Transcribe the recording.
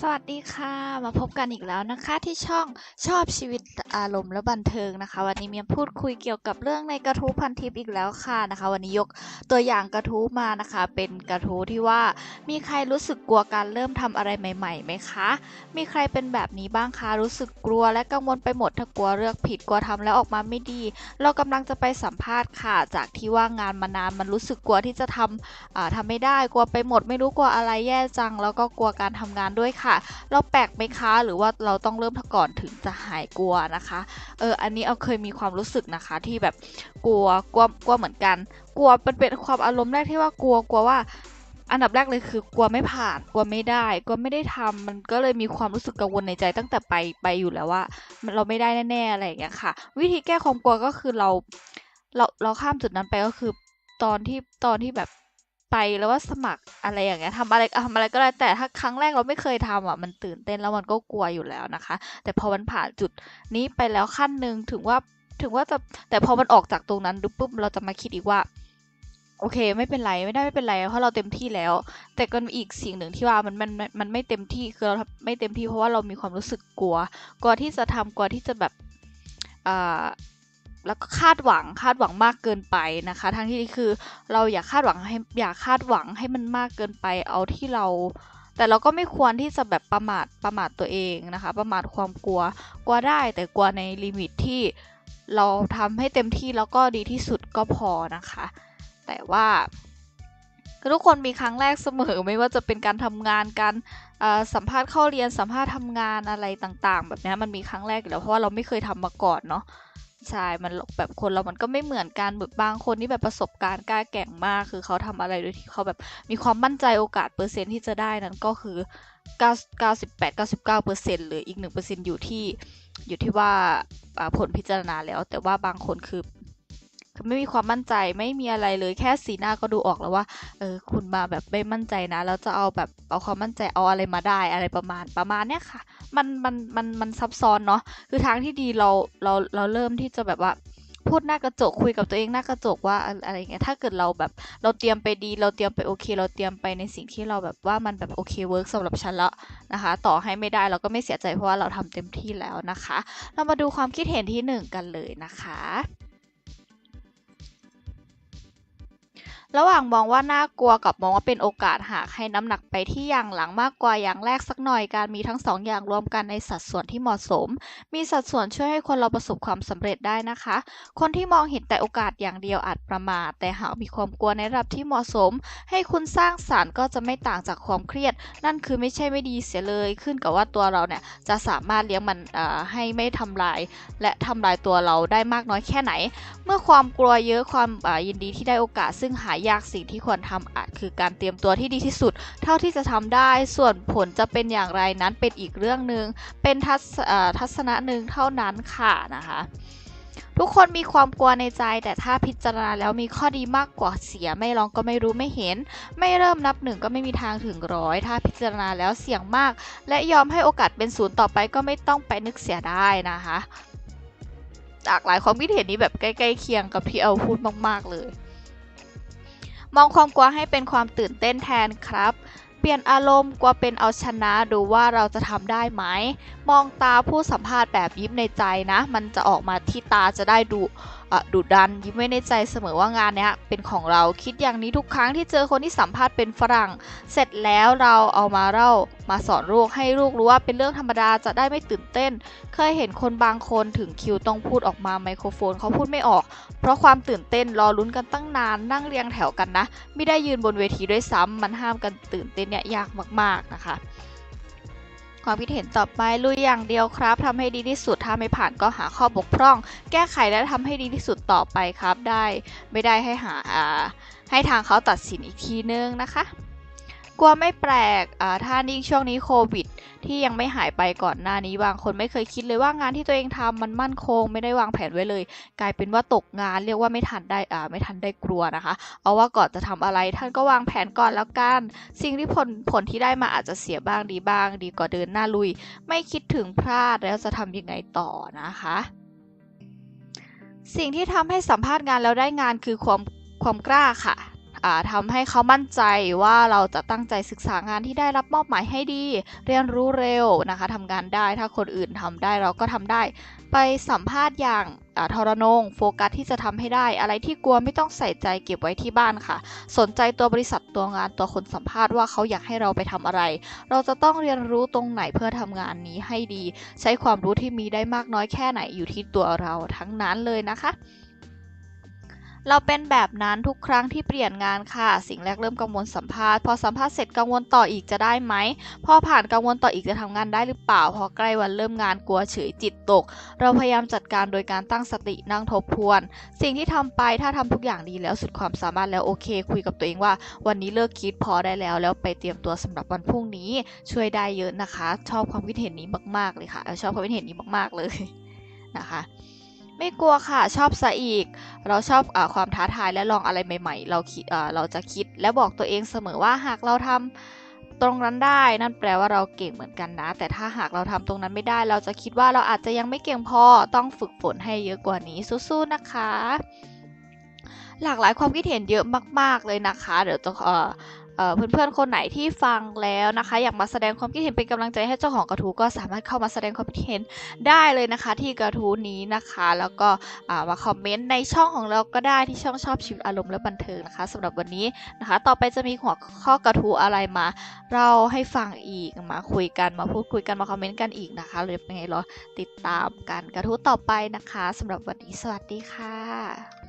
สวัสดีค่ะ มาพบกันอีกแล้วนะคะที่ช่องชอบชีวิต อารมณ์และบันเทิงนะคะ วันนี้เมียพูดคุยเกี่ยวกับเรื่องในกระทู้พันทิปอีกแล้วค่ะนะคะ วันนี้ยกตัวอย่างกระทู้มานะคะ เป็นกระทู้ที่ว่า มีใครรู้สึกกลัวการเริ่มทำอะไรใหม่ๆไหมคะ มีใครเป็นแบบนี้บ้างคะรู้สึกกลัวและกังวลไปหมดถ้ากลัวเลือกผิดกลัวทำแล้วออกมาไม่ดี เรากำลังจะไปสัมภาษณ์ค่ะ จากที่ว่างานมานานมันรู้สึกกลัวที่จะทำอ่าทำไม่ได้กลัวไปหมด ไม่รู้กลัวอะไรแย่จัง แล้วก็กลัวการทำงานด้วยค่ะ เราแปลกไหมคะ หรือว่าเราต้องเริ่มก่อนถึงจะหายกลัวนะคะเออ อันนี้เอาเคยมีความรู้สึกนะคะ ที่แบบกลัว กลัว กลัวเหมือนกัน กลัวเป็นเป็นความอารมณ์แรกที่ว่ากลัว กลัวว่า อันดับแรกเลยคือกลัวไม่ผ่าน กลัวไม่ได้ กลัวไม่ได้ทำมันก็เลยมีความรู้สึกกังวลในใจตั้งแต่ไป ไปอยู่แล้วว่า มันเราไม่ได้แน่ๆอะไรอย่างเงี้ยค่ะ วิธีแก้ความกลัวก็คือเรา เรา เราข้ามจุดนั้นไปก็คือ ตอนที่ ตอนที่แบบ ไปแล้วว่าสมัครอะไรอย่างเงี้ยทำอะไรทำอะไรก็ได้แต่ถ้าครั้งแรกเราไม่เคยทำอะมันตื่นเต้นแล้วมันก็กลัวอยู่แล้วนะคะ แต่พอมันผ่านจุดนี้ไปแล้วขั้นหนึ่งถึงว่าถึงว่าจะแต่พอมันออกจากตรงนั้นปุ๊บเราจะมาคิดอีกว่า โอเค ไม่เป็นไรไม่ได้ไม่เป็นไรเพราะเราเต็มที่แล้ว แต่ก็อีกสิ่งหนึ่งที่ว่ามันมันมันมันไม่เต็มที่คือเราไม่เต็มที่เพราะว่าเรามีความรู้สึกกลัว กลัวที่จะทำกลัวที่จะแบบอ่า แล้วก็คาดหวังคาดหวังมากเกินไปนะคะ ทั้งที่คือเราอยากคาดหวังให้อยากคาดหวังให้มันมากเกินไปเอาที่เรา แต่เราก็ไม่ควรที่จะแบบประมาทประมาทตัวเองนะคะ ประมาทความกลัวกลัวได้แต่กลัวในลิมิตที่เราทำให้เต็มที่แล้วก็ดีที่สุดก็พอนะคะ แต่ว่าทุกคนมีครั้งแรกเสมอไม่ว่าจะเป็นการทำงานการสัมภาษณ์เข้าเรียนสัมภาษณ์ทำงานอะไรต่างๆ แบบนี้มันมีครั้งแรกอยู่แล้วเพราะว่าเราไม่เคยทำมาก่อนเนาะ ใช่มันแบบคนเรามันก็ไม่เหมือนกันแบบบางคนที่แบบประสบการณ์กล้าแก่งมาก คือเขาทำอะไรโดยที่เขาแบบมีความมั่นใจโอกาสเปอร์เซ็นต์ที่จะได้นั้นก็คือ 98 99เปอร์เซ็นต์หรืออีก1เปอร์เซ็นต์อยู่ที่อยู่ที่ว่าผลพิจารณาแล้ว แต่ว่าบางคนคือ คือไม่มีความมั่นใจไม่มีอะไรเลยแค่สีหน้าก็ดูออกแล้วว่าเออคุณมาแบบไม่มั่นใจนะแล้วจะเอาแบบเอาความมั่นใจเอาอะไรมาได้อะไรประมาณประมาณเนี้ยค่ะ มันมันมันมันซับซ้อนเนาะคือทางที่ดีเราเราเราเริ่มที่จะแบบว่าพูดหน้ากระจกคุยกับตัวเองหน้ากระจกว่าอะไรเงี้ยถ้าเกิดเราแบบเราเตรียมไปดี เราเตรียมไปโอเค เราเตรียมไปในสิ่งที่เราแบบว่ามันแบบโอเคเวิร์กสำหรับฉันแล้วนะคะ ต่อให้ไม่ได้เราก็ไม่เสียใจเพราะว่าเราทำเต็มที่แล้วนะคะ เรามาดูความคิดเห็นที่ 1 กันเลยนะคะ ระหว่างมองว่าน่ากลัวกับมองว่าเป็นโอกาสหากให้น้ำหนักไปที่อย่างหลังมากกว่าอย่างแรกสักหน่อยการมีทั้งสองอย่างรวมกันในสัดส่วนที่เหมาะสม มีสัดส่วนช่วยให้คนเราประสบความสำเร็จได้นะคะ คนที่มองเห็นแต่โอกาสอย่างเดียวอาจประมาทแต่หากมีความกลัวในระดับที่เหมาะสม ให้คุณสร้างสารรค์ก็จะไม่ต่างจากความเครียด นั่นคือไม่ใช่ไม่ดีเสียเลยขึ้นกับว่าตัวเราเนี่ยจะสามารถเลี้ยงมันให้ไม่ทำลาย และทำลายตัวเราได้มากน้อยแค่ไหน เมื่อความกลัวเยอะความยินดีที่ได้โอกาสซึ่งหายยากสิ่งที่ควรทำอาจคือการเตรียมตัวที่ดีที่สุด เท่าที่จะทำได้ ส่วนผลจะเป็นอย่างไรนั้นเป็นอีกเรื่องหนึ่งเป็นทัศทัศนะหนึ่งเท่านั้นค่ะนะคะทุกคนมีความกลัวในใจ แต่ถ้าพิจารณาแล้วมีข้อดีมากกว่าเสียไม่ลองก็ไม่รู้ไม่เห็น ไม่เริ่มนับหนึ่งก็ไม่มีทางถึงร้อยถ้าพิจารณาแล้วเสี่ยงมาก และยอมให้โอกาสเป็นศูนย์ต่อไปก็ไม่ต้องไปนึกเสียได้นะคะ จากหลายความคิดเห็นนี้แบบใกล้ๆเคียงกับที่เอาพูดมาก ๆเลย มองความกลัวให้เป็นความตื่นเต้นแทนครับ เปลี่ยนอารมณ์กลัวเป็นเอาชนะดูว่าเราจะทำได้ไหม มองตาผู้สัมภาษณ์แบบยิ้มในใจนะ มันจะออกมาที่ตาจะได้ดูดุดันยิ้มไว้ในใจเสมอว่างานนี้เป็นของเราคิดอย่างนี้ทุกครั้งที่เจอคนที่สัมภาษณ์เป็นฝรั่ง เสร็จแล้วเราเอามาเล่ามาสอนลูกให้ลูกรู้ว่าเป็นเรื่องธรรมดาจะได้ไม่ตื่นเต้น เคยเห็นคนบางคนถึงคิวต้องพูดออกมาไมโครโฟนเขาพูดไม่ออก เพราะความตื่นเต้นรอลุ้นกันตั้งนานนั่งเรียงแถวกันนะ ไม่ได้ยืนบนเวทีด้วยซ้ำมันห้ามกันตื่นเต้นเนี่ยยากมากๆนะคะ ความคิดเห็นต่อไปลุยอย่างเดียวครับทำให้ดีที่สุดถ้าไม่ผ่านก็หาข้อบกพร่อง แก้ไขและทำให้ดีที่สุดต่อไปครับ ได้ไม่ได้ให้หาให้ทางเขาตัดสินอีกทีนึงนะคะ กลัวไม่แปลกถ้านี่งช่วงนี้โควิด ที่ยังไม่หายไปก่อนหน้านี้บางคนไม่เคยคิดเลยว่างานที่ตัวเองทำมันมั่นคง ไม่ได้วางแผนไว้เลย กลายเป็นว่าตกงานเรียกว่าไม่ทันได้อ่าไม่ทันได้กลัวนะคะ เอาว่าก่อนจะทำอะไร ท่านก็วางแผนก่อนแล้วกันสิ่งที่ผลผลที่ได้มาอาจจะเสียบ้างดีบ้าง ดีกว่าเดินหน้าลุย ไม่คิดถึงพลาดแล้วจะทำยังไงต่อนะคะสิ่งที่ทำให้สัมภาษณ์งานแล้วได้งานคือความความกล้าค่ะ ทำให้เขามั่นใจว่าเราจะตั้งใจศึกษางานที่ได้รับมอบหมายให้ดี เรียนรู้เร็วนะคะทำงานได้ถ้าคนอื่นทำได้เราก็ทำได้ ไปสัมภาษณ์อย่างาทรนงโฟกัสที่จะทำให้ได้ อะไรที่กลัวไม่ต้องใส่ใจเก็บไว้ที่บ้านค่ะ สนใจตัวบริษัทตัวงานตัวคนสัมภาษณ์ว่าเขาอยากให้เราไปทำอะไร เราจะต้องเรียนรู้ตรงไหนเพื่อทำงานนี้ให้ดี ใช้ความรู้ที่มีได้มากน้อยแค่ไหนอยู่ที่ตัวเราทั้งนั้นเลยนะคะ เราเป็นแบบนั้นทุกครั้งที่เปลี่ยนงานค่ะ สิ่งแรกเริ่มกังวลสัมภาษณ์ พอสัมภาษณ์เสร็จกังวลต่ออีกจะได้ไหม พอผ่านกังวลต่ออีกจะทำงานได้หรือเปล่า พอใกล้วันเริ่มงานกลัวเฉยจิตตก เราพยายามจัดการโดยการตั้งสตินั่งทบทวน สิ่งที่ทำไปถ้าทำทุกอย่างดีแล้วสุดความสามารถแล้วโอเค คุยกับตัวเองว่า วันนี้เลิกคิดพอได้แล้ว แล้วไปเตรียมตัวสำหรับวันพรุ่งนี้ ช่วยได้เยอะนะคะ ชอบความคิดเห็นนี้มากๆเลยค่ะชอบความคิดเห็นนี้มากๆเลยนะคะ ไม่กลัวค่ะชอบซะอีก เราชอบอความท้าทายและลองอะไรใหม่ ๆ เราคิดเราจะคิดและบอกตัวเองเสมอว่าหากเราทำตรงนั้นได้ นั่นแปลว่าเราเก่งเหมือนกันนะ แต่ถ้าหากเราทำตรงนั้นไม่ได้ เราจะคิดว่าเราอาจจะยังไม่เก่งพอต้องฝึกฝนให้เยอะกว่านี้สู้ๆนะคะ หลากหลายความคิดเห็นเยอะมาก ๆเลยนะคะ เดี๋ยวจะเอ่อ เพื่อนๆคนไหนที่ฟังแล้วนะคะ อยากมาแสดงความคิดเห็นเป็นกำลังใจให้เจ้าของกระทู้ก็สามารถเข้ามาแสดงความคิดเห็นได้เลยนะคะ ที่กระทู้นี้นะคะ แล้วก็มาคอมเมนต์ในช่องของเราก็ได้ที่ช่องชอบชีวิตอารมณ์และบันเทิงนะคะสำหรับวันนี้นะคะ ต่อไปจะมีหัวข้อกระทู้อะไรมาเราให้ฟังอีกมาคุยกันมาพูดคุยกันมาคอมเมนต์กันอีกนะคะหรือยังไงรอติดตามกันกระทู้ต่อไปนะคะสำหรับวันนี้สวัสดีค่ะ